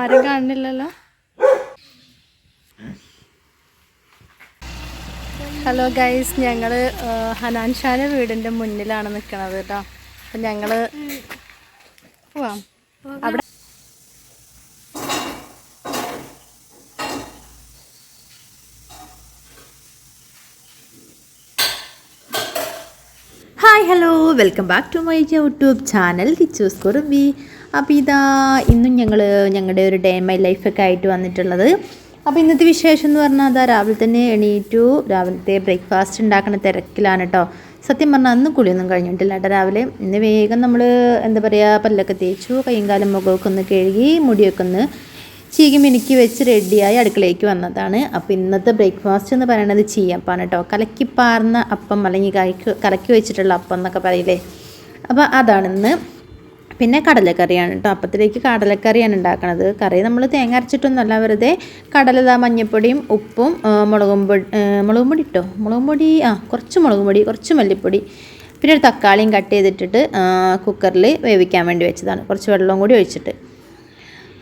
ആരും കാണുന്നില്ലല്ലോ. Hello guys ഞങ്ങൾ ഹനാൻ ഷാന്റെ വീടിന്റെ മുന്നിലാണ് നിൽക്കണത് കേട്ടോ അപ്പം ഞങ്ങൾ പോവാം. അവിടെ hi hello welcome back to my YouTube channel Kichus Kurumbi അപ്പോൾ ഇതാ ഇന്നും ഞങ്ങൾ ഞങ്ങളുടെ ഒരു ഡേ മൈ ലൈഫൊക്കെ ആയിട്ട് വന്നിട്ടുള്ളത്. അപ്പോൾ ഇന്നത്തെ വിശേഷം എന്ന് പറഞ്ഞാൽ അതാ രാവിലെ തന്നെ എണീറ്റു. രാവിലത്തെ ബ്രേക്ക്ഫാസ്റ്റ് ഉണ്ടാക്കുന്ന തിരക്കിലാണ് കേട്ടോ സത്യം പറഞ്ഞാൽ അന്ന് കുളിയൊന്നും കഴിഞ്ഞിട്ടില്ല കേട്ടോ രാവിലെ. ഇന്ന് വേഗം നമ്മൾ എന്താ പറയുക പല്ലൊക്കെ തേച്ചു കൈയും കാലും മുഖമൊക്കെ ഒന്ന് കഴുകി മുടിയൊക്കെ ഒന്ന് ചീകി മിനുക്കി വെച്ച് റെഡിയായി അടുക്കളയിലേക്ക് വന്നതാണ്. അപ്പോൾ ഇന്നത്തെ ബ്രേക്ക്ഫാസ്റ്റ് എന്ന് പറയുന്നത് ചീയപ്പാണ് കേട്ടോ കലക്കി പാർന്ന അപ്പം അല്ലെങ്കിൽ കലക്കി കലക്കി വെച്ചിട്ടുള്ള അപ്പം എന്നൊക്കെ പറയില്ലേ? അപ്പോൾ അതാണ് ഇന്ന്. പിന്നെ കടലക്കറിയാണ് കേട്ടോ അപ്പത്തിലേക്ക് കടലക്കറിയാണ് ഉണ്ടാക്കുന്നത് കറി നമ്മൾ തേങ്ങ അരച്ചിട്ടൊന്നുമല്ല വെറുതെ കടലത മഞ്ഞൾപ്പൊടിയും ഉപ്പും മുളകും പൊടി മുളകും പൊടി ഇട്ടോ മുളകും പൊടി ആ കുറച്ച് മുളകും പൊടി കുറച്ച് മല്ലിപ്പൊടി. പിന്നെ ഒരു തക്കാളിയും കട്ട് ചെയ്തിട്ടിട്ട് കുക്കറിൽ വേവിക്കാൻ വേണ്ടി വെച്ചതാണ്. കുറച്ച് വെള്ളവും കൂടി ഒഴിച്ചിട്ട്.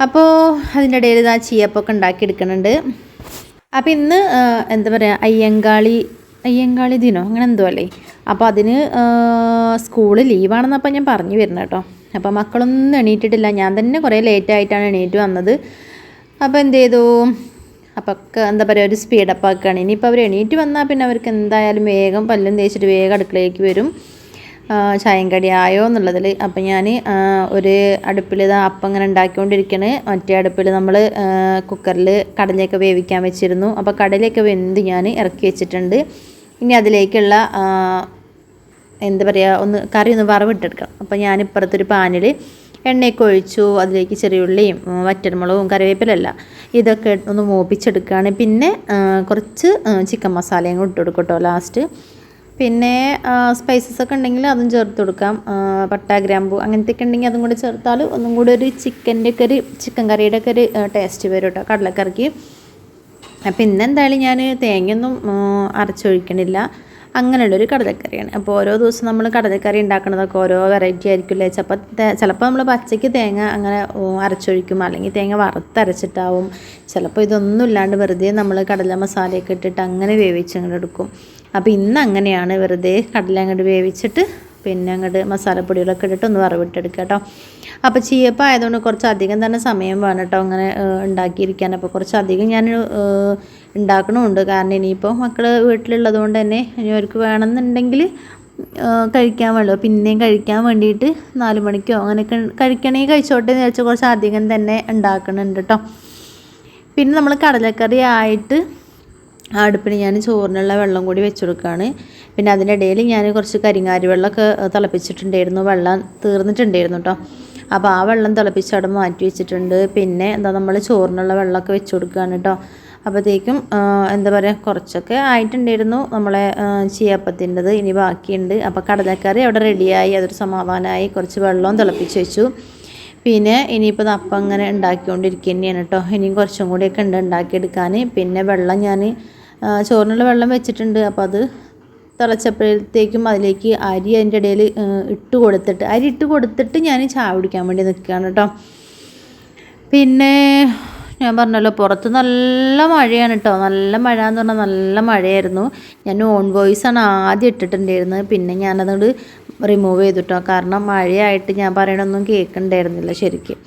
അപ്പോൾ അതിന്റെ ഇടയിൽ ഇതാ ചീയപ്പൊക്കെ ഉണ്ടാക്കിയെടുക്കുന്നുണ്ട്. അപ്പോൾ ഇന്ന് എന്താ പറയുക അയ്യങ്കാളി അയ്യങ്കാളി ദിനോ? അങ്ങനെ എന്തോ അല്ലേ? അപ്പോൾ അതിന് സ്കൂൾ ലീവാണെന്നപ്പോൾ ഞാൻ പറഞ്ഞു വരുന്നത് കേട്ടോ. അപ്പോൾ മക്കളൊന്നും എണീറ്റിട്ടില്ല. ഞാൻ തന്നെ കുറേ ലേറ്റായിട്ടാണ് എണീറ്റ് വന്നത്. അപ്പോൾ എന്ത് ചെയ്തു? അപ്പോൾ ഒക്കെ എന്താ പറയുക ഒരു സ്പീഡപ്പ് ആക്കുകയാണ്. ഇനിയിപ്പോൾ അവർ എണീറ്റ് വന്നാൽ പിന്നെ അവർക്ക് എന്തായാലും വേഗം പല്ലും തേച്ചിട്ട് വേഗം അടുക്കളയിലേക്ക് വരും. ആ, കടിയായോ എന്നുള്ളതിൽ അപ്പം ഞാൻ ഒരു അടുപ്പിൽ ഇതാ അപ്പം ഇങ്ങനെ ഉണ്ടാക്കിക്കൊണ്ടിരിക്കണ്. മറ്റേ അടുപ്പിൽ നമ്മൾ കുക്കറിൽ കടലയൊക്കെ വേവിക്കാൻ വെച്ചിരുന്നു. അപ്പോൾ കടലയൊക്കെ വെന്ത് ഞാൻ ഇറക്കി വെച്ചിട്ടുണ്ട്. ഇനി അതിലേക്കുള്ള എന്താ പറയുക ഒന്ന് കറി ഒന്ന് വറവിട്ടെടുക്കണം. അപ്പോൾ ഞാൻ ഇപ്പുറത്തൊരു പാനിൽ എണ്ണയൊക്കെ ഒഴിച്ചു. അതിലേക്ക് ചെറിയുള്ളിയും വറ്റൽമുളകും കറിവേപ്പിലല്ല ഇതൊക്കെ ഒന്ന് മൂപ്പിച്ചെടുക്കുകയാണ് പിന്നെ കുറച്ച് ചിക്കൻ മസാലയും കൂടി ഇട്ട് കൊടുക്കും കേട്ടോ ലാസ്റ്റ്. പിന്നെ സ്പൈസസ് ഒക്കെ ഉണ്ടെങ്കിൽ അതും ചേർത്ത് കൊടുക്കാം. പട്ടാ ഗ്രാമ്പു അങ്ങനത്തെ ഒക്കെ ഉണ്ടെങ്കിൽ അതും കൂടി ചേർത്താൽ ഒന്നും കൂടി ഒരു ചിക്കന്റെ ഒക്കെ ഒരു ചിക്കൻ കറിയുടെ ഒക്കെ ഒരു ടേസ്റ്റ് വരും കേട്ടോ കടലക്കറിക്ക്. അപ്പം ഇന്ന് എന്തായാലും ഞാൻ തേങ്ങയൊന്നും അരച്ചൊഴിക്കണില്ല. അങ്ങനെയുള്ളൊരു കടലക്കറിയാണ്. അപ്പോൾ ഓരോ ദിവസം നമ്മൾ കടലക്കറി ഉണ്ടാക്കുന്നതൊക്കെ ഓരോ വെറൈറ്റി ആയിരിക്കില്ലേ ചിലപ്പോൾ ചിലപ്പോൾ നമ്മൾ പച്ചയ്ക്ക് തേങ്ങ അങ്ങനെ അരച്ചൊഴിക്കും. അല്ലെങ്കിൽ തേങ്ങ വറുത്തരച്ചിട്ടാവും. ചിലപ്പോൾ ഇതൊന്നും ഇല്ലാണ്ട് വെറുതെ നമ്മൾ കടല മസാലയൊക്കെ ഇട്ടിട്ട് അങ്ങനെ വേവിച്ച് അങ്ങനെ എടുക്കും. അപ്പോൾ ഇന്ന് അങ്ങനെയാണ് വെറുതെ കടല അങ്ങോട്ട് വേവിച്ചിട്ട് പിന്നെ അങ്ങോട്ട് മസാലപ്പൊടികളൊക്കെ ഇട്ടിട്ട് ഒന്ന് വറവിട്ടെടുക്കുക കേട്ടോ. അപ്പോൾ ചീയപ്പം ആയതുകൊണ്ട് കുറച്ച് അധികം തന്നെ സമയം വേണം കേട്ടോ അങ്ങനെ ഉണ്ടാക്കിയിരിക്കാൻ. അപ്പോൾ കുറച്ച് അധികം ഞാൻ ഉണ്ടാക്കണമുണ്ട് കാരണം ഇനിയിപ്പോൾ മക്കൾ വീട്ടിലുള്ളത് കൊണ്ട് തന്നെ ഇനി അവർക്ക് വേണമെന്നുണ്ടെങ്കിൽ കഴിക്കാൻ വേണ്ടോ പിന്നെയും കഴിക്കാൻ വേണ്ടിയിട്ട് നാല് മണിക്കോ അങ്ങനെയൊക്കെ കഴിക്കണമെങ്കിൽ കഴിച്ചോട്ടെ എന്ന് വെച്ചാൽ കുറച്ച് അധികം തന്നെ ഉണ്ടാക്കുന്നുണ്ട് കേട്ടോ. പിന്നെ നമ്മൾ കടലക്കറി ആയിട്ട് ആ അടുപ്പിന് ഞാൻ ചോറിനുള്ള വെള്ളം കൂടി വെച്ച് കൊടുക്കുകയാണ്. പിന്നെ അതിനിടയിൽ ഞാൻ കുറച്ച് കരിങ്ങാരി വെള്ളമൊക്കെ തിളപ്പിച്ചിട്ടുണ്ടായിരുന്നു. വെള്ളം തീർന്നിട്ടുണ്ടായിരുന്നു കേട്ടോ. അപ്പോൾ ആ വെള്ളം തിളപ്പിച്ച് അവിടെ മാറ്റി വെച്ചിട്ടുണ്ട്. പിന്നെ എന്താ നമ്മൾ ചോറിനുള്ള വെള്ളമൊക്കെ വെച്ച് കൊടുക്കുകയാണ് കേട്ടോ. അപ്പോഴത്തേക്കും എന്താ പറയുക കുറച്ചൊക്കെ ആയിട്ടുണ്ടായിരുന്നു നമ്മളെ ചീയപ്പത്തിന്റെത്. ഇനി ബാക്കിയുണ്ട്. അപ്പോൾ കടലക്കറി അവിടെ റെഡിയായി. അതൊരു സമാധാനമായി കുറച്ച് വെള്ളവും തിളപ്പിച്ച് വെച്ചു. പിന്നെ ഇനിയിപ്പോൾ അപ്പം അങ്ങനെ ഉണ്ടാക്കിക്കൊണ്ടിരിക്കുക തന്നെയാണ് കേട്ടോ. ഇനിയും കുറച്ചും കൂടിയൊക്കെ ഉണ്ട് ഉണ്ടാക്കിയെടുക്കാൻ. പിന്നെ വെള്ളം ഞാൻ ചോറിനുള്ള വെള്ളം വെച്ചിട്ടുണ്ട്. അപ്പോൾ അത് തിളച്ചപ്പോഴത്തേക്കും അതിലേക്ക് അരി അതിന്റെ ഇടയിൽ ഇട്ട് കൊടുത്തിട്ട് അരി ഇട്ട് കൊടുത്തിട്ട് ഞാൻ ചായ കുടിക്കാൻ വേണ്ടി നിൽക്കുകയാണ് കേട്ടോ. പിന്നെ ഞാൻ പറഞ്ഞല്ലോ പുറത്ത് നല്ല മഴയാണ് കേട്ടോ. നല്ല മഴ എന്ന് പറഞ്ഞാൽ നല്ല മഴയായിരുന്നു. ഞാൻ ഓൺ വോയിസ് ആണ് ആദ്യം ഇട്ടിട്ടുണ്ടായിരുന്നത്. പിന്നെ ഞാനതുകൊണ്ട് റിമൂവ് ചെയ്തു കാരണം മഴയായിട്ട് ഞാൻ പറയണൊന്നും കേൾക്കണ്ടായിരുന്നില്ല ശരിക്കും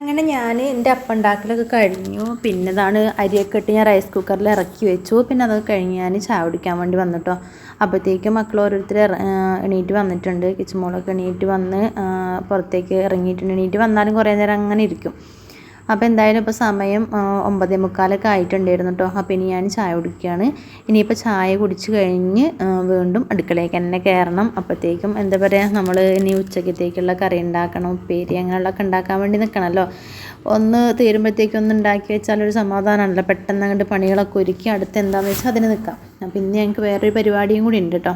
അങ്ങനെ ഞാൻ എന്റെ അപ്പുണ്ടാക്കലൊക്കെ കഴിഞ്ഞു. പിന്നെ ഇതാണ് അരിയൊക്കെ ഇട്ട് ഞാൻ റൈസ് കുക്കറിൽ ഇറക്കി വെച്ചു. പിന്നെ അതൊക്കെ കഴിഞ്ഞ് ഞാൻ ചായ കുടിക്കാൻ വേണ്ടി വന്നിട്ടോ. അപ്പോഴത്തേക്കും മക്കൾ ഓരോരുത്തർ എണീറ്റ് വന്നിട്ടുണ്ട്. കിച്ചുമോളൊക്കെ എണീറ്റ് വന്ന് പുറത്തേക്ക് ഇറങ്ങിയിട്ടുണ്ട്. എണീറ്റ് വന്നാലും കുറേ നേരം അങ്ങനെ ഇരിക്കും. അപ്പോൾ എന്തായാലും ഇപ്പോൾ സമയം ഒമ്പതേ മുക്കാലൊക്കെ ആയിട്ടുണ്ടായിരുന്നു കേട്ടോ. അപ്പോൾ ഇനി ഞാൻ ചായ കുടിക്കുകയാണ്. ഇനിയിപ്പോൾ ചായ കുടിച്ച് കഴിഞ്ഞ് വീണ്ടും അടുക്കളയ്ക്ക് തന്നെ കയറണം. അപ്പോഴത്തേക്കും എന്താ പറയുക നമ്മൾ ഇനി ഉച്ചക്കത്തേക്കുള്ള കറി ഉണ്ടാക്കണം ഉപ്പേരി അങ്ങനെയുള്ളതൊക്കെ ഉണ്ടാക്കാൻ വേണ്ടി നിൽക്കണമല്ലോ. ഒന്ന് തീരുമ്പോഴത്തേക്കും ഒന്ന് ഉണ്ടാക്കി വെച്ചാൽ ഒരു സമാധാനമാണല്ലോ. പെട്ടെന്ന് അങ്ങോട്ട് പണികളൊക്കെ ഒരുക്കി അടുത്ത് എന്താണെന്ന് വെച്ചാൽ അതിന് നിൽക്കാം. അപ്പോൾ ഇന്ന് ഞങ്ങൾക്ക് വേറൊരു പരിപാടിയും കൂടി ഉണ്ട് കേട്ടോ.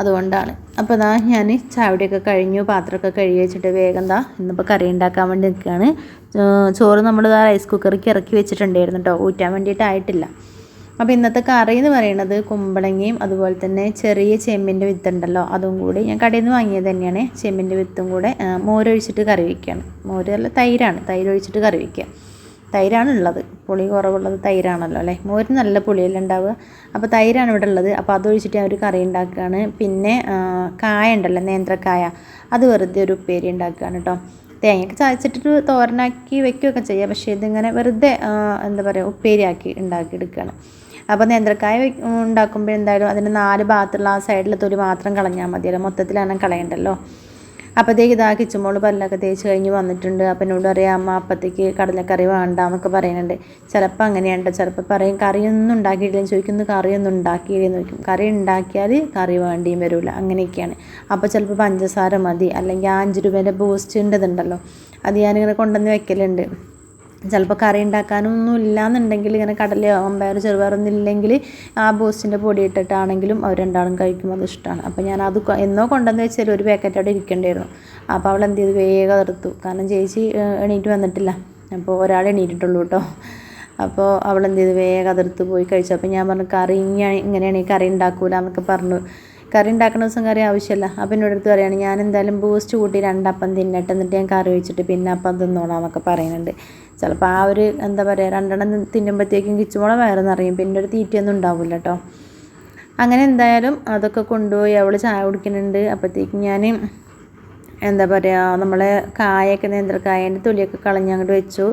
അതുകൊണ്ടാണ്. അപ്പോൾ ഇതാ ഞാൻ ചാവടിയൊക്കെ കഴിഞ്ഞു പാത്രമൊക്കെ കഴുകി വെച്ചിട്ട് വേഗം എന്താ ഇന്നിപ്പോൾ കറി ഉണ്ടാക്കാൻ വേണ്ടി നിൽക്കുകയാണ് ചോറ് നമ്മൾ റൈസ് കുക്കറിക്ക് ഇറക്കി വെച്ചിട്ടുണ്ടായിരുന്നു കേട്ടോ ഊറ്റാൻ വേണ്ടിയിട്ടായിട്ടില്ല. അപ്പോൾ ഇന്നത്തെ കറി എന്ന് പറയുന്നത് കുമ്പളങ്ങയും അതുപോലെ തന്നെ ചെറിയ ചെമ്മിന്റെ വിത്തുണ്ടല്ലോ അതും കൂടി ഞാൻ കടയിൽ നിന്ന് വാങ്ങിയത് തന്നെയാണ്. ചെമ്മിന്റെ വിത്തും കൂടെ ആ, മോരൊഴിച്ചിട്ട് കറി വയ്ക്കുകയാണ് മോര് അല്ല തൈരാണ് തൈരൊഴിച്ചിട്ട് കറി വയ്ക്കുക തൈരാണ് ഉള്ളത് പുളി കുറവുള്ളത് തൈരാണല്ലോ അല്ലേ? മോര് നല്ല പുളിയല്ല ഉണ്ടാവുക. അപ്പോൾ തൈരാണ് ഇവിടെ ഉള്ളത്. അപ്പോൾ അതൊഴിച്ചിട്ട് ഞാൻ ഒരു കറി ഉണ്ടാക്കുകയാണ്. പിന്നെ കായ ഉണ്ടല്ലോ നേന്ത്രക്കായ. അത് വെറുതെ ഒരു ഉപ്പേരി ഉണ്ടാക്കുകയാണ് കേട്ടോ. തേങ്ങയൊക്കെ ചതച്ചിട്ട് തോരനാക്കി വെക്കുകയൊക്കെ ചെയ്യുക പക്ഷേ ഇതിങ്ങനെ വെറുതെ എന്താ പറയുക ഉപ്പേരിയാക്കി ഉണ്ടാക്കിയെടുക്കുകയാണ്. അപ്പോൾ നേന്ത്രക്കായ ഉണ്ടാക്കുമ്പോൾ എന്തായാലും അതിന്റെ നാല് ഭാഗത്തുള്ള ആ സൈഡിലെ തൊലി മാത്രം കളഞ്ഞാൽ മതിയല്ലോ. മൊത്തത്തിലാണ് കളയണ്ടല്ലോ. അപ്പോഴത്തേക്ക് ഇതാ കിച്ചുമോൾ പല്ലൊക്കെ തേച്ച് കഴിഞ്ഞ് വന്നിട്ടുണ്ട്. അപ്പം എന്നോട് പറയാം അമ്മ അപ്പത്തേക്ക് കടലക്കറി വേണ്ട എന്നൊക്കെ പറയുന്നുണ്ട്. ചിലപ്പോൾ അങ്ങനെയുണ്ട് ചിലപ്പോൾ പറയും കറിയൊന്നും ഉണ്ടാക്കിയിട്ടില്ലെന്ന് ചോദിക്കുന്നു കറിയൊന്നും ഉണ്ടാക്കിയില്ലെന്ന് ചോദിക്കും. കറി ഉണ്ടാക്കിയാൽ കറി വേണ്ടിയും വരില്ല അങ്ങനെയൊക്കെയാണ്. അപ്പോൾ ചിലപ്പോൾ പഞ്ചസാര മതി. അല്ലെങ്കിൽ അഞ്ച് രൂപേന്റെ ബൂസ്റ്റിന്റെതുണ്ടല്ലോ അത് ഞാനിങ്ങനെ കൊണ്ടുവന്ന് വെക്കലുണ്ട്. ചിലപ്പോൾ കറി ഉണ്ടാക്കാനൊന്നും ഇല്ലാന്നുണ്ടെങ്കിൽ ഇങ്ങനെ കടലയോ അമ്പയർ ചെറുപയറൊന്നും ഇല്ലെങ്കിൽ ആ ബൂസ്റ്റിന്റെ പൊടി ഇട്ടിട്ടാണെങ്കിലും അവർ രണ്ടാളും കഴിക്കും അത് ഇഷ്ടമാണ്. അപ്പോൾ ഞാൻ അത് എന്നോ കൊണ്ടുവന്ന് വെച്ചാൽ ഒരു പാക്കറ്റ് അവിടെ ഇരിക്കേണ്ടായിരുന്നു അപ്പോൾ അവൾ എന്ത് ചെയ്തു? വേഗം എടുത്തു കാരണം ചേച്ചി എണീറ്റ് വന്നിട്ടില്ല. അപ്പോൾ ഒരാൾ എണീറ്റിട്ടുള്ളൂ കേട്ടോ. അപ്പോൾ അവൾ എന്ത് ചെയ്തു? വേഗം അതിർത്ത് പോയി കഴിച്ചു. അപ്പോൾ ഞാൻ പറഞ്ഞു കറി ഇങ്ങനെ ഇങ്ങനെയാണ് ഈ കറി ഉണ്ടാക്കൂല എന്നൊക്കെ പറഞ്ഞു. കറി ഉണ്ടാക്കുന്ന ദിവസം കറി ആവശ്യമില്ല. അപ്പം എന്നോട് അടുത്ത് പറയുകയാണ് ഞാൻ എന്തായാലും ബൂസ്റ്റ് കൂട്ടി രണ്ടപ്പം തിന്നട്ടെ എന്നിട്ട് ഞാൻ കറി വെച്ചിട്ട് പിന്നെ അപ്പം തിന്നോളാം എന്നൊക്കെ പറയുന്നുണ്ട്. ചിലപ്പോൾ ആ ഒരു എന്താ പറയുക രണ്ടെണ്ണം തിന്നുമ്പോഴത്തേക്കും കിച്ചുമോളെ വയറ് നിറയും പിന്നെ ഒരു തീറ്റയൊന്നും ഉണ്ടാവില്ല കേട്ടോ അങ്ങനെ എന്തായാലും അതൊക്കെ കൊണ്ടുപോയി അവൾ ചായ കുടിക്കുന്നുണ്ട്. അപ്പോഴത്തേക്കും ഞാൻ എന്താ പറയുക നമ്മളെ കായൊക്കെ നേന്ത്രക്കായന്റെ തൊലിയൊക്കെ കളഞ്ഞ് അങ്ങോട്ട് വെച്ചു.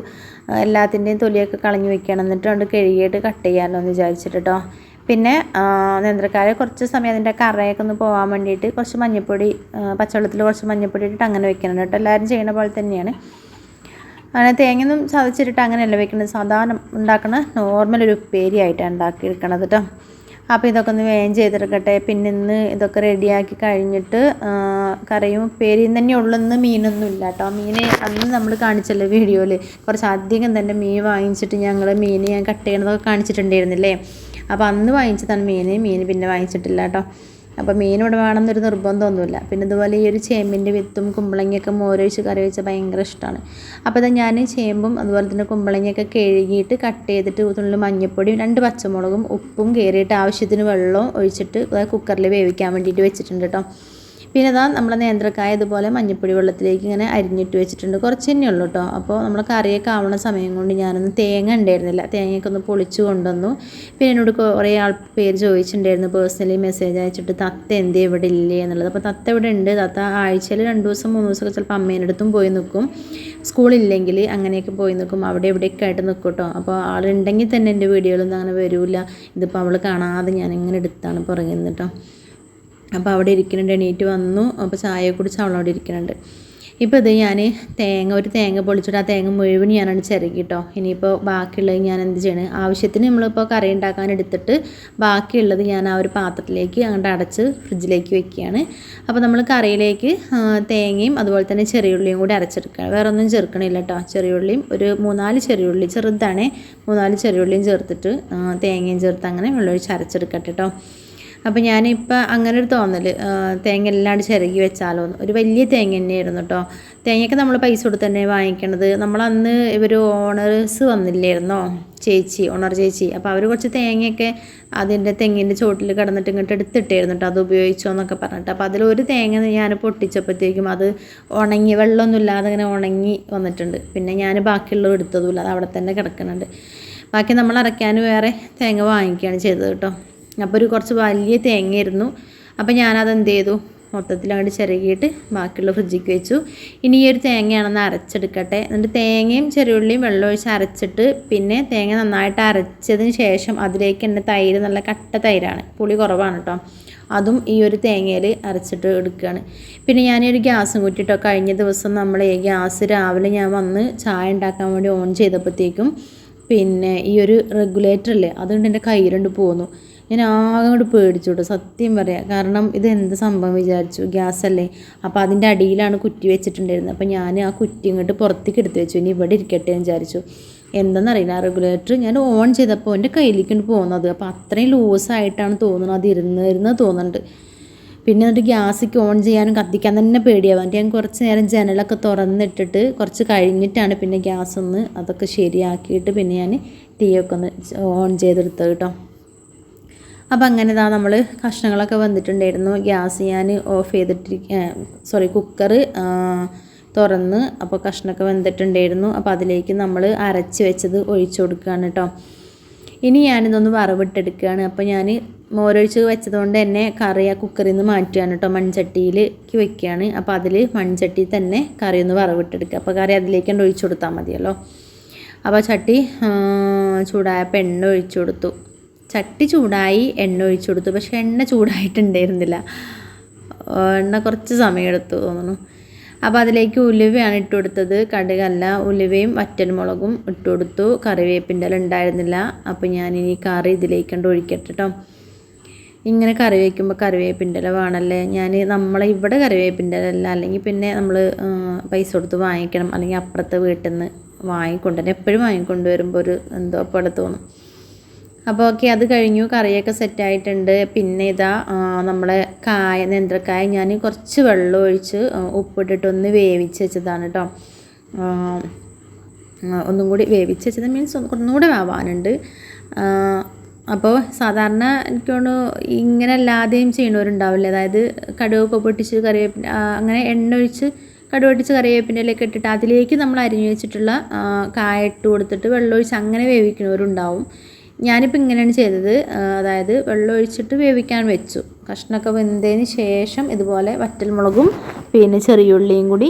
എല്ലാത്തിന്റെയും തൊലിയൊക്കെ കളഞ്ഞ് വെക്കണം. എന്നിട്ട് കൊണ്ട് കഴുകിയിട്ട് കട്ട് ചെയ്യാമല്ലോ എന്ന് വിചാരിച്ചിട്ട് കേട്ടോ പിന്നെ നേന്ത്രക്കായ കുറച്ച് സമയം അതിന്റെ കറയൊക്കെ ഒന്ന് പോകാൻ വേണ്ടിയിട്ട് കുറച്ച് മഞ്ഞൾപ്പൊടി പച്ചവെള്ളത്തിൽ കുറച്ച് മഞ്ഞൾപ്പൊടി ഇട്ടിട്ട് അങ്ങനെ വെക്കണം കേട്ടോ എല്ലാവരും ചെയ്യുന്ന പോലെ തന്നെയാണ്. അങ്ങനെ തേങ്ങയൊന്നും ചതച്ചിട്ടിട്ട് അങ്ങനെയല്ല വെക്കുന്നത് സാധാരണ ഉണ്ടാക്കുന്ന നോർമൽ ഒരു ഉപ്പേരി ആയിട്ടാണ് ഉണ്ടാക്കിയെടുക്കണത് കേട്ടോ അപ്പോൾ ഇതൊക്കെ ഒന്ന് വേഗം ചെയ്തെടുക്കട്ടെ. പിന്നെ ഇന്ന് ഇതൊക്കെ റെഡിയാക്കി കഴിഞ്ഞിട്ട് കറിയും ഉപ്പേരിയും തന്നെ ഉള്ളെന്ന് മീനൊന്നും ഇല്ല കേട്ടോ മീൻ അന്ന് നമ്മൾ കാണിച്ചല്ലോ വീഡിയോയിൽ കുറച്ച് അധികം തന്നെ മീൻ വാങ്ങിച്ചിട്ട് ഞങ്ങൾ മീൻ ഞാൻ കട്ട് ചെയ്യണതൊക്കെ കാണിച്ചിട്ടുണ്ടായിരുന്നില്ലേ? അപ്പോൾ അന്ന് വാങ്ങിച്ചതാണ് മീൻ. മീൻ പിന്നെ വാങ്ങിച്ചിട്ടില്ല കേട്ടോ അപ്പോൾ മീൻ ഇവിടെ വേണമെന്നൊരു നിർബന്ധമൊന്നുമില്ല. പിന്നെ ഇതുപോലെ ഈ ഒരു ചേമ്പിന്റെ വിത്തും കുമ്പളങ്ങയൊക്കെ മോരൊഴിച്ച് കറി വെച്ചാൽ ഭയങ്കര ഇഷ്ടമാണ് അപ്പോൾ ഇതാ ഞാൻ ചേമ്പും അതുപോലെ തന്നെ കുമ്പളങ്ങയൊക്കെ കഴുകിയിട്ട് കട്ട് ചെയ്തിട്ട് ഉള്ളിൽ മഞ്ഞൾപ്പൊടിയും രണ്ട് പച്ചമുളകും ഉപ്പും കയറിയിട്ട് ആവശ്യത്തിന് വെള്ളവും ഒഴിച്ചിട്ട് കുക്കറിൽ വേവിക്കാൻ വേണ്ടിയിട്ട് വെച്ചിട്ടുണ്ട് കേട്ടോ പിന്നെ ഇതാ നമ്മുടെ നേന്ത്രക്കായ ഇതുപോലെ മഞ്ഞപ്പൊടി വെള്ളത്തിലേക്ക് ഇങ്ങനെ അരിഞ്ഞിട്ട് വെച്ചിട്ടുണ്ട്. കുറച്ച് തന്നെ ഉള്ളൂ കേട്ടോ അപ്പോൾ നമ്മൾ കറിയൊക്കെ ആവണ സമയം കൊണ്ട് ഞാനൊന്ന് തേങ്ങ ഉണ്ടായിരുന്നില്ല തേങ്ങയൊക്കെ ഒന്ന് പൊളിച്ചു കൊണ്ടുവന്നു. പിന്നെ എന്നോട് കുറേ ആൾ പേര് ചോദിച്ചിട്ടുണ്ടായിരുന്നു. പേഴ്സണലി മെസ്സേജ് അയച്ചിട്ട് തത്ത എന്തേ ഇവിടെ ഇല്ലേ? എന്നുള്ളത്. അപ്പോൾ തത്ത ഇവിടെ ഉണ്ട് തത്ത ആഴ്ചയിൽ രണ്ട് ദിവസം മൂന്ന് ദിവസമൊക്കെ ചിലപ്പോൾ അമ്മേന്റെ അടുത്തും പോയി നിൽക്കും സ്കൂളില്ലെങ്കിൽ അങ്ങനെയൊക്കെ പോയി നിൽക്കും അവിടെ ഇവിടെയൊക്കെ ആയിട്ട് നിൽക്കും കേട്ടോ അപ്പോൾ ആളുണ്ടെങ്കിൽ തന്നെ എന്റെ വീഡിയോയിലൊന്നും അങ്ങനെ വരില്ല ഇതിപ്പോൾ അവൾ കാണാതെ ഞാൻ ഇങ്ങനെ എടുത്താണ് പുറകിൽ നിന്ന് കേട്ടോ അപ്പോൾ അവിടെ ഇരിക്കുന്നുണ്ട് എണീറ്റ് വന്നു. അപ്പോൾ ചായ കുടിച്ച് അവളവിടെ ഇരിക്കുന്നുണ്ട്. ഇപ്പോൾ ഇത് ഞാൻ തേങ്ങ ഒരു തേങ്ങ പൊളിച്ചിട്ട് ആ തേങ്ങ മുഴുവൻ ഞാനാണ് ചിരകി കേട്ടോ ഇനിയിപ്പോൾ ബാക്കിയുള്ളത് ഞാൻ എന്ത് ചെയ്യണം? ആവശ്യത്തിന് നമ്മളിപ്പോൾ കറി ഉണ്ടാക്കാൻ എടുത്തിട്ട് ബാക്കിയുള്ളത് ഞാൻ ആ ഒരു പാത്രത്തിലേക്ക് അങ്ങോട്ട് അടച്ച് ഫ്രിഡ്ജിലേക്ക് വെക്കുകയാണ്. അപ്പോൾ നമ്മൾ കറിയിലേക്ക് തേങ്ങയും അതുപോലെ തന്നെ ചെറിയുള്ളിയും കൂടി അരച്ചെടുക്കുക വേറെ ഒന്നും ചേർക്കണില്ല കേട്ടോ ചെറിയുള്ളിയും ഒരു മൂന്നാൽ ചെറിയുള്ളി ചെറുതാണേ. മൂന്നാൽ ചെറിയുള്ളിയും ചേർത്തിട്ട് തേങ്ങയും ചേർത്ത് അങ്ങനെ വെള്ളമൊഴിച്ച് അരച്ചെടുക്കട്ടെ കേട്ടോ അപ്പോൾ ഞാനിപ്പോൾ അങ്ങനെ ഒരു തോന്നൽ തേങ്ങ എല്ലാം ചിരകി വെച്ചാലോ ഒരു വലിയ തേങ്ങ തന്നെയായിരുന്നു കേട്ടോ തേങ്ങയൊക്കെ നമ്മൾ പൈസ കൊടുത്ത് തന്നെ വാങ്ങിക്കണത്. നമ്മളന്ന് ഇവർ ഓണേഴ്സ് വന്നില്ലായിരുന്നോ? ചേച്ചി ഓണർ ചേച്ചി. അപ്പോൾ അവർ കുറച്ച് തേങ്ങയൊക്കെ അതിന്റെ തെങ്ങിന്റെ ചോട്ടിൽ കിടന്നിട്ട് ഇങ്ങോട്ട് എടുത്തിട്ടായിരുന്നു കേട്ടോ അത് ഉപയോഗിച്ചോ എന്നൊക്കെ പറഞ്ഞിട്ട്. അപ്പോൾ അതിലൊരു തേങ്ങ ഞാൻ പൊട്ടിച്ചപ്പോഴത്തേക്കും അത് ഉണങ്ങി വെള്ളമൊന്നും ഇല്ലാതെ ഇങ്ങനെ ഉണങ്ങി വന്നിട്ടുണ്ട്. പിന്നെ ഞാൻ ബാക്കിയുള്ളത് എടുത്തതുമില്ല അത് അവിടെ തന്നെ കിടക്കുന്നുണ്ട്. ബാക്കി നമ്മൾ അരയ്ക്കാൻ വേറെ തേങ്ങ വാങ്ങിക്കുകയാണ് ചെയ്തത് കേട്ടോ അപ്പോൾ ഒരു കുറച്ച് വലിയ തേങ്ങയായിരുന്നു. അപ്പോൾ ഞാനത് എന്ത് ചെയ്തു? മൊത്തത്തിൽ അങ്ങോട്ട് ചിരകിയിട്ട് ബാക്കിയുള്ള ഫ്രിഡ്ജിക്ക് വെച്ചു. ഇനി ഈ ഒരു തേങ്ങയാണെന്ന് അരച്ചെടുക്കട്ടെ. എന്നിട്ട് തേങ്ങയും ചെറിയുള്ളിയും വെള്ളം ഒഴിച്ച് അരച്ചിട്ട് പിന്നെ തേങ്ങ നന്നായിട്ട് അരച്ചതിന് ശേഷം അതിലേക്ക് എന്റെ തൈര് നല്ല കട്ട തൈരാണ്. പുളി കുറവാണ് കേട്ടോ അതും ഈ ഒരു തേങ്ങയിൽ അരച്ചിട്ട് എടുക്കുകയാണ്. പിന്നെ ഞാൻ ഒരു ഗ്യാസും കൂട്ടിട്ടോ കഴിഞ്ഞ ദിവസം നമ്മൾ ഈ ഗ്യാസ് രാവിലെ ഞാൻ വന്ന് ചായ ഉണ്ടാക്കാൻ വേണ്ടി ഓൺ ചെയ്തപ്പോഴത്തേക്കും പിന്നെ ഈ ഒരു റെഗുലേറ്റർ അല്ലേ അതുകൊണ്ട് എന്റെ കൈ രണ്ട് പോന്നു. ഞാൻ ആകെ അങ്ങോട്ട് പേടിച്ചു കേട്ടോ സത്യം പറയാം. കാരണം ഇത് എന്ത് സംഭവം വിചാരിച്ചു? ഗ്യാസ് അല്ലേ? അപ്പോൾ അതിന്റെ അടിയിലാണ് കുറ്റി വെച്ചിട്ടുണ്ടായിരുന്നത്. അപ്പോൾ ഞാൻ ആ കുറ്റി ഇങ്ങോട്ട് പുറത്തേക്ക് എടുത്ത് വെച്ചു. ഇനി ഇവിടെ ഇരിക്കട്ടെ എന്ന് വിചാരിച്ചു. എന്താണെന്നറിയില്ല ആ റെഗുലേറ്റർ ഞാൻ ഓൺ ചെയ്തപ്പോൾ എന്റെ കയ്യിലേക്കാണ് പോകുന്നത്. അപ്പോൾ അത്രയും ലൂസായിട്ടാണ് തോന്നുന്നത്. അത് ഇരുന്ന് ഇരുന്ന് തോന്നുന്നുണ്ട്. പിന്നെ എന്നിട്ട് ഗ്യാസിക്ക് ഓൺ ചെയ്യാനും കത്തിക്കാൻ തന്നെ പേടിയാവും. എന്നിട്ട് ഞാൻ കുറച്ച് നേരം ജനലൊക്കെ തുറന്നിട്ടിട്ട് കുറച്ച് കഴിഞ്ഞിട്ടാണ് പിന്നെ ഗ്യാസ് ഒന്ന് അതൊക്കെ ശരിയാക്കിയിട്ട് പിന്നെ ഞാൻ തീയൊക്കെ ഒന്ന് ഓൺ ചെയ്തെടുത്തത് കേട്ടോ അപ്പോൾ അങ്ങനെ ഇതാ നമ്മൾ കഷ്ണങ്ങളൊക്കെ വന്നിട്ടുണ്ടായിരുന്നു. ഗ്യാസ് ഞാൻ ഓഫ് ചെയ്തിട്ടിരിക്ക സോറി കുക്കർ തുറന്ന് അപ്പോൾ കഷ്ണമൊക്കെ വെന്തിട്ടുണ്ടായിരുന്നു. അപ്പോൾ അതിലേക്ക് നമ്മൾ അരച്ച് വെച്ചത് ഒഴിച്ചു കൊടുക്കുകയാണ് കേട്ടോ ഇനി ഞാനിതൊന്ന് വറവിട്ടെടുക്കുകയാണ് അപ്പോൾ ഞാൻ മോരൊഴിച്ച് വെച്ചതുകൊണ്ട് തന്നെ കറി ആ കുക്കറിൽ നിന്ന് മാറ്റുകയാണ് കേട്ടോ മൺചട്ടിയിലേക്ക് വെക്കുകയാണ് അപ്പോൾ അതിൽ മൺചട്ടി തന്നെ കറി ഒന്ന് വറവിട്ടെടുക്കുക. അപ്പോൾ കറി അതിലേക്ക് ഒഴിച്ചു കൊടുത്താൽ മതിയല്ലോ. അപ്പോൾ ചട്ടി ചൂടായപ്പോൾ എണ്ണ ഒഴിച്ചു കൊടുത്തു. ചട്ടി ചൂടായി എണ്ണ ഒഴിച്ചു കൊടുത്തു. പക്ഷേ എണ്ണ ചൂടായിട്ടുണ്ടായിരുന്നില്ല. എണ്ണ കുറച്ച് സമയമെടുത്തു തോന്നുന്നു. അപ്പോൾ അതിലേക്ക് ഉലുവയാണ് ഇട്ട് കൊടുത്തത്. കടുകല്ല ഉലുവയും വറ്റൻമുളകും ഇട്ട് കൊടുത്തു. കറിവേപ്പിന്റെ ഉണ്ടായിരുന്നില്ല. അപ്പോൾ ഞാനിനി കറി ഇതിലേക്ക് കണ്ട് ഒഴിക്കട്ടെ കേട്ടോ ഇങ്ങനെ കറി വയ്ക്കുമ്പോൾ കറിവേപ്പിന്റെ ഇല വേണമല്ലേ? ഞാൻ നമ്മളെ ഇവിടെ കറിവേപ്പിന്റെ ഇല അല്ല. അല്ലെങ്കിൽ പിന്നെ നമ്മൾ പൈസ കൊടുത്ത് വാങ്ങിക്കണം. അല്ലെങ്കിൽ അപ്പുറത്തെ വീട്ടിൽ നിന്ന് വാങ്ങിക്കൊണ്ടുവരും എപ്പോഴും വാങ്ങിക്കൊണ്ട് വരുമ്പോൾ ഒരു എന്തോ പോലെ തോന്നും. അപ്പോൾ ഓക്കെ അത് കഴിഞ്ഞു കറിയൊക്കെ സെറ്റായിട്ടുണ്ട്. പിന്നെ ഇതാ നമ്മളെ കായ നേന്ത്രക്കായ ഞാൻ കുറച്ച് വെള്ളം ഒഴിച്ച് ഉപ്പിട്ടിട്ടൊന്ന് വേവിച്ച് വെച്ചതാണ് കേട്ടോ ഒന്നും കൂടി വേവിച്ച് വെച്ചത് മീൻസ് ഒന്നും കൂടെ വേവാനുണ്ട് അപ്പോൾ സാധാരണ എനിക്ക് തോന്നുന്നു ഇങ്ങനെ അല്ലാതെയും ചെയ്യണവരുണ്ടാവില്ല? അതായത് കടുകൊക്കെ പൊട്ടിച്ച് കറിവേപ്പിന്റെ ആ, അങ്ങനെ എണ്ണ ഒഴിച്ച് കടുക് പൊട്ടിച്ച് കറിവേപ്പിന്റെ ഇലയൊക്കെ ഇട്ടിട്ട് അതിലേക്ക് നമ്മൾ അരിഞ്ഞു വെച്ചിട്ടുള്ള കായ ഇട്ട് കൊടുത്തിട്ട് വെള്ളം ഒഴിച്ച് അങ്ങനെ വേവിക്കുന്നവരുണ്ടാവും ഞാനിപ്പോൾ ഇങ്ങനെയാണ് ചെയ്തത്. അതായത് വെള്ളം ഒഴിച്ചിട്ട് വേവിക്കാൻ വെച്ചു. കഷ്ണമൊക്കെ വെന്തതിന് ശേഷം ഇതുപോലെ വറ്റൽമുളകും പിന്നെ ചെറിയുള്ളിയും കൂടി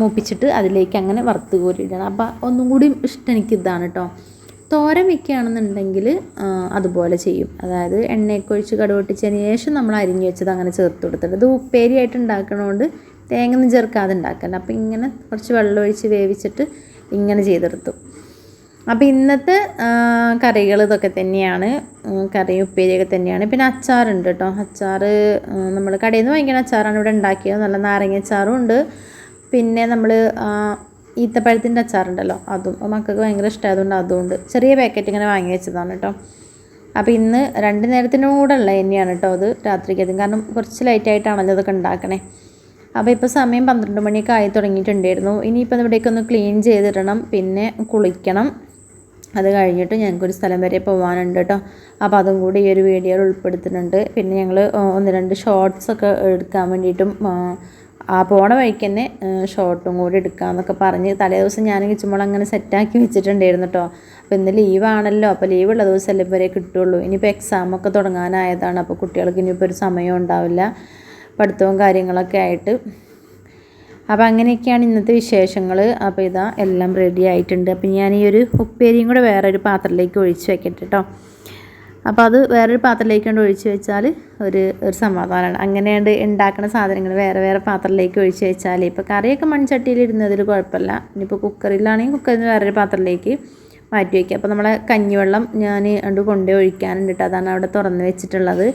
മൂപ്പിച്ചിട്ട് അതിലേക്ക് അങ്ങനെ വറുത്ത് കോരിയിടണം അപ്പോൾ ഒന്നും കൂടി ഇഷ്ടം എനിക്ക് ഇതാണ് കേട്ടോ തോരൻ വെക്കുകയാണെന്നുണ്ടെങ്കിൽ അതുപോലെ ചെയ്യും. അതായത് എണ്ണയൊക്കെ ഒഴിച്ച് കടുവെട്ടിച്ചതിന് ശേഷം നമ്മൾ അരിഞ്ഞു വെച്ചത് അങ്ങനെ ചേർത്ത് കൊടുത്തിട്ട്. ഇത് ഉപ്പേരിയായിട്ട് ഉണ്ടാക്കണതുകൊണ്ട് തേങ്ങ ഒന്നും ചേർക്കാതെ ഉണ്ടാക്കണ്ട. അപ്പോൾ ഇങ്ങനെ കുറച്ച് വെള്ളം ഒഴിച്ച് വേവിച്ചിട്ട് ഇങ്ങനെ ചെയ്തെടുത്തു. അപ്പോൾ ഇന്നത്തെ കറികൾ ഇതൊക്കെ തന്നെയാണ്. കറി ഉപ്പേരിയൊക്കെ തന്നെയാണ്. പിന്നെ അച്ചാറുണ്ട് കേട്ടോ. അച്ചാർ നമ്മൾ കടയിൽ നിന്ന് വാങ്ങിക്കുന്ന അച്ചാറാണ് ഇവിടെ ഉണ്ടാക്കിയത്. നല്ല നാരങ്ങ അച്ചാറും ഉണ്ട്. പിന്നെ നമ്മൾ ഈത്തപ്പഴത്തിന്റെ അച്ചാറുണ്ടല്ലോ. അതും മക്കൾക്ക് ഭയങ്കര ഇഷ്ടമായതുകൊണ്ട് അതുകൊണ്ട് ചെറിയ പാക്കറ്റ് ഇങ്ങനെ വാങ്ങി വെച്ചതാണ് കേട്ടോ. അപ്പോൾ ഇന്ന് രണ്ട് നേരത്തിനും കൂടെ ഉള്ള തന്നെയാണ് കേട്ടോ അത് രാത്രിക്കതും കാരണം കുറച്ച് ലൈറ്റായിട്ടാണല്ലോ അതൊക്കെ ഉണ്ടാക്കണേ. അപ്പോൾ ഇപ്പോൾ സമയം പന്ത്രണ്ട് മണിയൊക്കെ ആയി തുടങ്ങിയിട്ടുണ്ടായിരുന്നു. ഇനിയിപ്പോൾ ഇവിടേക്കൊന്ന് ക്ലീൻ ചെയ്തിടണം. പിന്നെ കുളിക്കണം. അത് കഴിഞ്ഞിട്ട് ഞങ്ങൾക്കൊരു സ്ഥലം വരെ പോകാനുണ്ട് കേട്ടോ അപ്പോൾ അതും കൂടി ഈ ഒരു വീഡിയോയിൽ ഉൾപ്പെടുത്തുന്നുണ്ട്. പിന്നെ ഞങ്ങൾ ഒന്ന് രണ്ട് ഷോർട്സ് ഒക്കെ എടുക്കാൻ വേണ്ടിയിട്ടും ആ, പോണ വഴിക്ക് തന്നെ ഷോർട്ടും കൂടി എടുക്കാമെന്നൊക്കെ പറഞ്ഞ് തലേ ദിവസം ഞാൻ ചുമ്മാ അങ്ങനെ സെറ്റാക്കി വെച്ചിട്ടുണ്ടായിരുന്നു കേട്ടോ അപ്പോൾ ഇന്ന് ലീവാണല്ലോ അപ്പോൾ ലീവുള്ള ദിവസമല്ലേ വരെ കിട്ടുള്ളൂ. ഇനിയിപ്പോൾ എക്സാമൊക്കെ തുടങ്ങാനായതാണ്. അപ്പോൾ കുട്ടികൾക്ക് ഇനിയിപ്പോൾ ഒരു സമയം ഉണ്ടാവില്ല. പഠിത്തവും കാര്യങ്ങളൊക്കെ ആയിട്ട് അപ്പോൾ അങ്ങനെയൊക്കെയാണ് ഇന്നത്തെ വിശേഷങ്ങൾ അപ്പോൾ ഇതാ എല്ലാം റെഡി ആയിട്ടുണ്ട്. അപ്പോൾ ഞാൻ ഈ ഒരു ഉപ്പേരിയും കൂടെ വേറൊരു പാത്രത്തിലേക്ക് ഒഴിച്ച് വെക്കട്ടെ കേട്ടോ അപ്പോൾ അത് വേറൊരു പാത്രത്തിലേക്ക് കൊണ്ട് ഒഴിച്ച് വെച്ചാൽ ഒരു ഒരു സമാധാനമാണ് അങ്ങനെയുണ്ട് ഉണ്ടാക്കുന്ന സാധനങ്ങൾ വേറെ വേറെ പാത്രത്തിലേക്ക് ഒഴിച്ച് വെച്ചാൽ ഇപ്പോൾ കറിയൊക്കെ മൺചട്ടിയിൽ ഇടുന്നതിൽ കുഴപ്പമില്ല. ഇനിയിപ്പോൾ കുക്കറിലാണെങ്കിൽ കുക്കറിൽ നിന്ന് വേറൊരു പാത്രത്തിലേക്ക് മാറ്റി വയ്ക്കുക അപ്പോൾ നമ്മളെ കഞ്ഞിവെള്ളം ഞാൻ ഉണ്ട് കൊണ്ടുപോയി ഒഴിക്കാനുണ്ട് കേട്ടോ അതാണ് അവിടെ തുറന്ന് വെച്ചിട്ടുള്ളത്.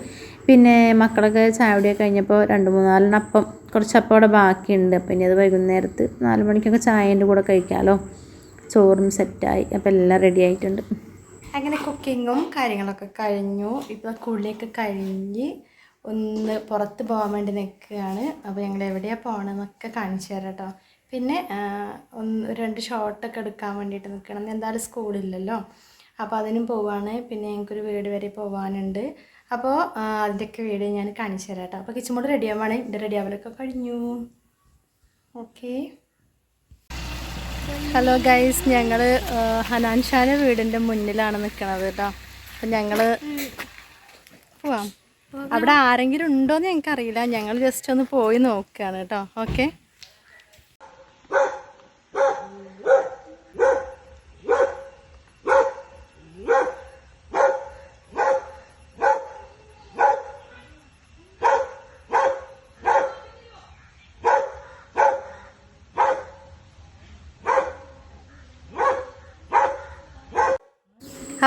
പിന്നെ മക്കളൊക്കെ ചായ കുടിയൊക്കെ കഴിഞ്ഞപ്പോൾ രണ്ട് മൂന്നാലെണ്ണം അപ്പം കുറച്ച് അപ്പം അവിടെ ബാക്കിയുണ്ട്. അപ്പം ഇനി അത് വൈകുന്നേരത്ത് നാല് മണിക്കൊക്കെ ചായേന്റെ കൂടെ കഴിക്കാമല്ലോ ചോറും സെറ്റായി. അപ്പം എല്ലാം റെഡി ആയിട്ടുണ്ട്. അങ്ങനെ കുക്കിങ്ങും കാര്യങ്ങളൊക്കെ കഴിഞ്ഞു. ഇപ്പോൾ കുളിയൊക്കെ കഴിഞ്ഞ് ഒന്ന് പുറത്ത് പോകാൻ വേണ്ടി നിൽക്കുകയാണ്. അപ്പോൾ ഞങ്ങൾ എവിടെയാണ് പോകണമെന്നൊക്കെ കാണിച്ചു തരാം കേട്ടോ. പിന്നെ ഒന്ന് രണ്ട് ഷോട്ടൊക്കെ എടുക്കാൻ വേണ്ടിയിട്ട് നിൽക്കണം. എന്തായാലും സ്കൂളില്ലല്ലോ. അപ്പോൾ അതിനും പോവാണ്. പിന്നെ ഞങ്ങൾക്കൊരു വീട് വരെ പോകാനുണ്ട് അപ്പോൾ അതിന്റെയൊക്കെ വീഡിയോ ഞാൻ കാണിച്ചു തരാം കേട്ടോ അപ്പോൾ കിച്ചുമോട് റെഡി ആവാണ് എന്റെ റെഡി ആവലൊക്കെ കഴിഞ്ഞു. ഓക്കെ ഹലോ ഗൈസ് ഞങ്ങൾ ഹനാൻ ഷാന്റെ വീടിന്റെ മുന്നിലാണ് നിൽക്കണത് കേട്ടോ. അപ്പം ഞങ്ങൾ പോവാം. അവിടെ ആരെങ്കിലും ഉണ്ടോയെന്ന് ഞങ്ങൾക്ക് അറിയില്ല ഞങ്ങൾ ജസ്റ്റ് ഒന്ന് പോയി നോക്കുകയാണ് കേട്ടോ. ഓക്കെ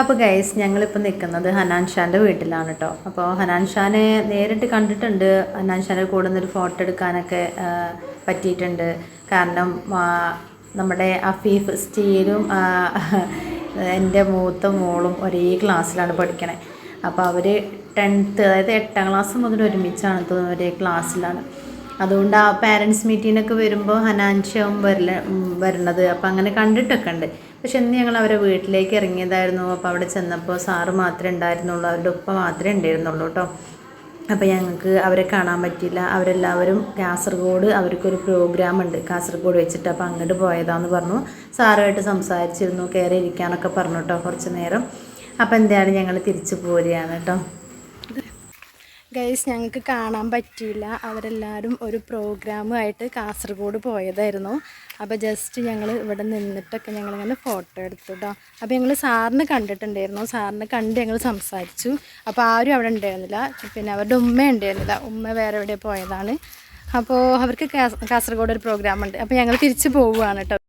അപ്പോൾ ഗൈസ് ഞങ്ങളിപ്പോൾ നിൽക്കുന്നത് ഹനാൻ ഷാന്റെ വീട്ടിലാണ് കേട്ടോ അപ്പോൾ ഹനാൻ ഷാനെ നേരിട്ട് കണ്ടിട്ടുണ്ട്. ഹനാൻ ഷാന്റെ കൂടെ നിന്നൊരു ഫോട്ടോ എടുക്കാനൊക്കെ പറ്റിയിട്ടുണ്ട്. കാരണം നമ്മുടെ അഫീഫ് സ്റ്റീലും എന്റെ മൂത്ത മോളും ഒരേ ക്ലാസ്സിലാണ് പഠിക്കണേ. അപ്പോൾ അവർ ടെൻത്ത് അതായത് എട്ടാം ക്ലാസ് മുതൽ ഒരുമിച്ചാണ് തോന്നുന്നു ഒരേ ക്ലാസ്സിലാണ് അതുകൊണ്ട് ആ പാരൻസ് മീറ്റിങ്ങിനൊക്കെ വരുമ്പോൾ ഹനാൻഷവും വരല വരണത്. അപ്പം അങ്ങനെ കണ്ടിട്ടൊക്കെ ഉണ്ട്. പക്ഷെ ഇന്ന് ഞങ്ങൾ അവരെ വീട്ടിലേക്ക് ഇറങ്ങിയതായിരുന്നു. അപ്പോൾ അവിടെ ചെന്നപ്പോൾ സാറ് മാത്രമേ ഉണ്ടായിരുന്നുള്ളൂ. അവരുടെ ഉപ്പ മാത്രമേ ഉണ്ടായിരുന്നുള്ളൂ കേട്ടോ അപ്പോൾ ഞങ്ങൾക്ക് അവരെ കാണാൻ പറ്റിയില്ല. അവരെല്ലാവരും കാസർഗോഡ് അവർക്കൊരു പ്രോഗ്രാം ഉണ്ട്. കാസർഗോഡ് വെച്ചിട്ട് അപ്പോൾ അങ്ങോട്ട് പോയതാന്ന് പറഞ്ഞു. സാറുമായിട്ട് സംസാരിച്ചിരുന്നു. കയറി ഇരിക്കാനൊക്കെ പറഞ്ഞു കേട്ടോ കുറച്ച് നേരം. അപ്പോൾ എന്തായാലും ഞങ്ങൾ തിരിച്ചു പോരുകയാണ് കേട്ടോ ഗൈസ് ഞങ്ങൾക്ക് കാണാൻ പറ്റിയില്ല. അവരെല്ലാവരും ഒരു പ്രോഗ്രാമുമായിട്ട് കാസർഗോഡ് പോയതായിരുന്നു. അപ്പോൾ ജസ്റ്റ് ഞങ്ങൾ ഇവിടെ നിന്നിട്ടൊക്കെ ഞങ്ങളിങ്ങനെ ഫോട്ടോ എടുത്തു കേട്ടോ അപ്പോൾ ഞങ്ങൾ സാറിനെ കണ്ടിട്ടുണ്ടായിരുന്നു. സാറിനെ കണ്ട് ഞങ്ങൾ സംസാരിച്ചു. അപ്പോൾ ആരും അവിടെ ഉണ്ടായിരുന്നില്ല. പിന്നെ അവരുടെ ഉമ്മ ഉണ്ടായിരുന്നില്ല. ഉമ്മ വേറെ എവിടെ പോയതാണ്. അപ്പോൾ അവർക്ക് കാസർഗോഡ് ഒരു പ്രോഗ്രാം ഉണ്ട്. അപ്പോൾ ഞങ്ങൾ തിരിച്ച് പോവുകയാണ് കേട്ടോ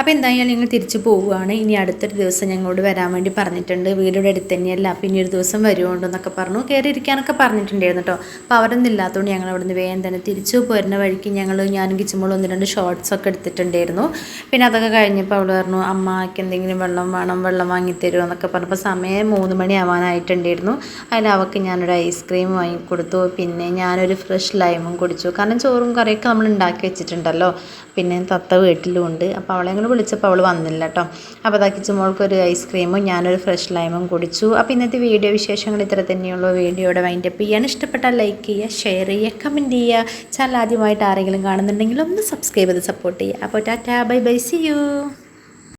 അപ്പോൾ എന്തായാലും ഞങ്ങൾ തിരിച്ചു പോവുകയാണ്. ഇനി അടുത്തൊരു ദിവസം ഞങ്ങളോട് വരാൻ വേണ്ടി പറഞ്ഞിട്ടുണ്ട്. വീടിവിടെ അടുത്ത് തന്നെയല്ല. പിന്നെ ഒരു ദിവസം വരുമുണ്ടെന്നൊക്കെ പറഞ്ഞു. കയറി ഇരിക്കാനൊക്കെ പറഞ്ഞിട്ടുണ്ടായിരുന്നു കേട്ടോ അപ്പോൾ അവരൊന്നും ഇല്ലാത്തതുകൊണ്ട് ഞങ്ങൾ അവിടുന്ന് വേഗം തന്നെ തിരിച്ചു. പോരുന്ന വഴിക്ക് ഞങ്ങൾ ഞാനും കിച്ചുമ്പോൾ ഒന്ന് രണ്ട് ഷോർട്സ് ഒക്കെ എടുത്തിട്ടുണ്ടായിരുന്നു. പിന്നെ അതൊക്കെ കഴിഞ്ഞപ്പോൾ അവൾ പറഞ്ഞു അമ്മയ്ക്ക് എന്തെങ്കിലും വെള്ളം വേണം. വെള്ളം വാങ്ങിത്തരുമോ എന്നൊക്കെ പറഞ്ഞപ്പോൾ സമയം മൂന്ന് മണി ആവാനായിട്ടുണ്ടായിരുന്നു. അതിൽ അവൾക്ക് ഞാനൊരു ഐസ്ക്രീം വാങ്ങിക്കൊടുത്തു പിന്നെ ഞാനൊരു ഫ്രഷ് ലൈമും കുടിച്ചു. കാരണം ചോറും കറിയൊക്കെ നമ്മൾ ഉണ്ടാക്കി വെച്ചിട്ടുണ്ടല്ലോ. പിന്നെ തത്ത വീട്ടിലും ഉണ്ട് അപ്പോൾ അവളെ വിളിച്ചപ്പോൾ അവൾ വന്നില്ല കേട്ടോ അപ്പോൾ അതാക്കി മോൾക്ക് ഒരു ഐസ്ക്രീമും ഞാനൊരു ഫ്രഷ് ലൈമും കുടിച്ചു. അപ്പോൾ ഇന്നത്തെ വീഡിയോ വിശേഷങ്ങൾ ഇത്ര തന്നെയുള്ളൂ. വീഡിയോയുടെ വൈൻഡപ്പ് ചെയ്യാൻ ഇഷ്ടപ്പെട്ടാൽ ലൈക്ക് ചെയ്യുക ഷെയർ ചെയ്യുക കമന്റ് ചെയ്യുക. ചാനൽ ആദ്യമായിട്ട് ആരെങ്കിലും കാണുന്നുണ്ടെങ്കിൽ ഒന്ന് സബ്സ്ക്രൈബ് ചെയ്ത് സപ്പോർട്ട് ചെയ്യുക. അപ്പോൾ tata bye bye see you